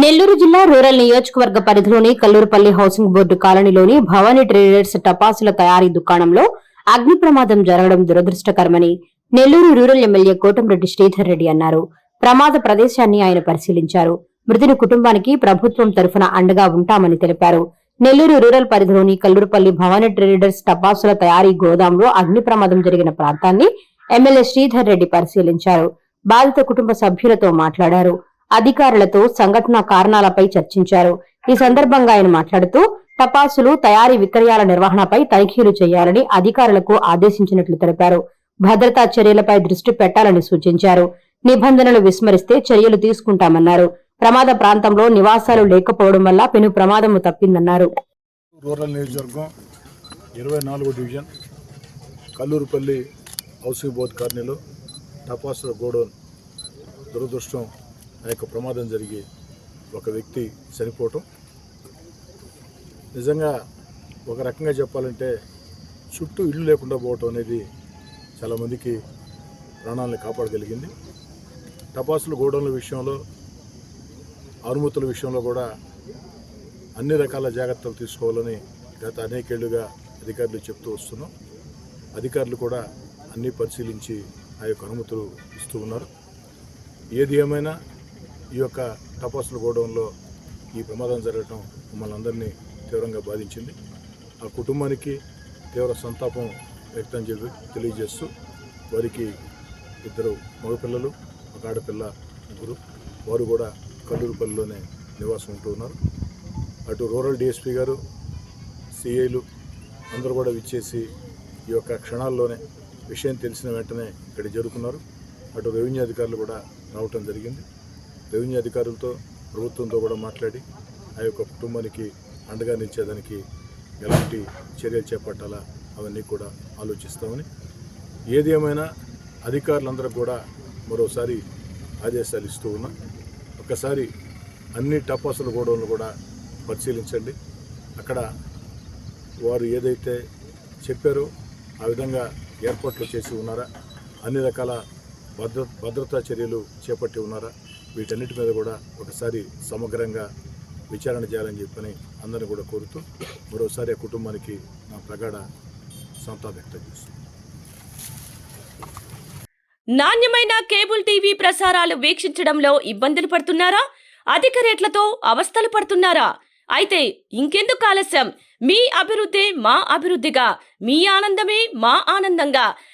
నెల్లూరు జిల్లా రూరల్ నియోజకవర్గ పరిధిలోని కల్లూరుపల్లి హౌసింగ్ బోర్డు కాలనీలోని భవానీ ట్రేడర్స్ టపాసుల తయారీ దుకాణంలో అగ్ని ప్రమాదం జరగడం దురదృష్టకరమని నెల్లూరు రూరల్ ఎమ్మెల్యే కోటంరెడ్డి శ్రీధర్ రెడ్డి అన్నారు. ప్రమాద ప్రదేశాన్ని ఆయన పరిశీలించారు. మృతుని కుటుంబానికి ప్రభుత్వం తరఫున అండగా ఉంటామని తెలిపారు. నెల్లూరు రూరల్ పరిధిలోని కల్లూరుపల్లి భవానీ ట్రేడర్స్ టపాసుల తయారీ గోదాంలో అగ్ని ప్రమాదం జరిగిన ప్రాంతాన్ని ఎమ్మెల్యే శ్రీధర్ రెడ్డి పరిశీలించారు. బాధిత కుటుంబ సభ్యులతో మాట్లాడారు. అధికారులతో సంఘటన కారణాలపై చర్చించారు. ఈ సందర్భంగా ఆయన మాట్లాడుతూ టపాసులు తయారీ విక్రయాల నిర్వహణపై తనిఖీలు చేయాలని అధికారులకు ఆదేశించినట్లు తెలిపారు. భద్రతా చర్యలపై దృష్టి పెట్టాలని సూచించారు. నిబంధనలు విస్మరిస్తే చర్యలు తీసుకుంటామన్నారు. ప్రమాద ప్రాంతంలో నివాసాలు లేకపోవడం వల్ల పెను ప్రమాదము తప్పిందన్నారు. రూరల్ నియోజకవర్గం ఇరవై నాలుగో డివిజన్ కల్లూరుపల్లి హౌసింగ్ బోర్డు కాలనీలో టపాసుల గోడౌన్ దురదృష్టం ఆ యొక్క ప్రమాదం జరిగి ఒక వ్యక్తి చనిపోవటం. నిజంగా ఒక రకంగా చెప్పాలంటే చుట్టూ ఇల్లు లేకుండా పోవటం అనేది చాలామందికి ప్రాణాలను కాపాడగలిగింది. టపాసులు గోడౌన్ల విషయంలో అనుమతుల విషయంలో కూడా అన్ని రకాల జాగ్రత్తలు తీసుకోవాలని గత అనేకేళ్ళుగా అధికారులు చెప్తూ వస్తున్నాం. అధికారులు కూడా అన్నీ పరిశీలించి ఆ యొక్క అనుమతులు ఇస్తూ ఉన్నారు. ఏది ఏమైనా ఈ యొక్క టపాసుల గోడౌన్లో ఈ ప్రమాదం జరగటం మమ్మల్ని అందరినీ తీవ్రంగా బాధించింది. ఆ కుటుంబానికి తీవ్ర సంతాపం వ్యక్తం చేసి తెలియజేస్తూ వారికి ఇద్దరు మగపిల్లలు ఒక ఆడపిల్ల ముగ్గురు. వారు కూడా కల్లూరుపల్లిలోనే నివాసం ఉంటూ ఉన్నారు. అటు రూరల్ డిఎస్పీ గారు సిఐలు అందరూ కూడా విచ్చేసి ఈ యొక్క క్షణాల్లోనే విషయం తెలిసిన వెంటనే ఇక్కడ జరుగుతున్నారు అటు రెవెన్యూ అధికారులు కూడా రావటం జరిగింది. రెవెన్యూ అధికారులతో ప్రభుత్వంతో కూడా మాట్లాడి ఆ యొక్క కుటుంబానికి అండగా నిలిచేదానికి ఎలాంటి చర్యలు చేపట్టాలా అవన్నీ కూడా ఆలోచిస్తామని. ఏది ఏమైనా అధికారులందరూ కూడా మరోసారి ఆదేశాలు ఇస్తూ ఉన్నా ఒకసారి అన్ని టపాసుల గోడౌన్లు కూడా పరిశీలించండి. అక్కడ వారు ఏదైతే చెప్పారో ఆ విధంగా ఏర్పాట్లు చేసి ఉన్నారా అన్ని రకాల భద్ర భద్రతా చర్యలు చేపట్టి ఉన్నారా వీటన్నిటి మీద కూడా ఒకసారి సమగ్రంగా విచారణ చేయాలని చెప్పని అందరిని కూడా కోరుతూ మరోసారి ఆ కుటుంబానికి నా ప్రగాఢ సంతాపం వ్యక్తం చేస్తున్నాను. నాణ్యమైన కేబుల్ టీవీ ప్రసారాలు వీక్షించడంలో ఇబ్బందులు పడుతున్నారా? అధిక రేట్లతో అవస్థలు పడుతున్నారా? అయితే ఇంకెందుకు ఆలస్యం? మీ అభివృద్ధి మా అభివృద్ధిగా. మీ ఆనందమే మా ఆనందంగా.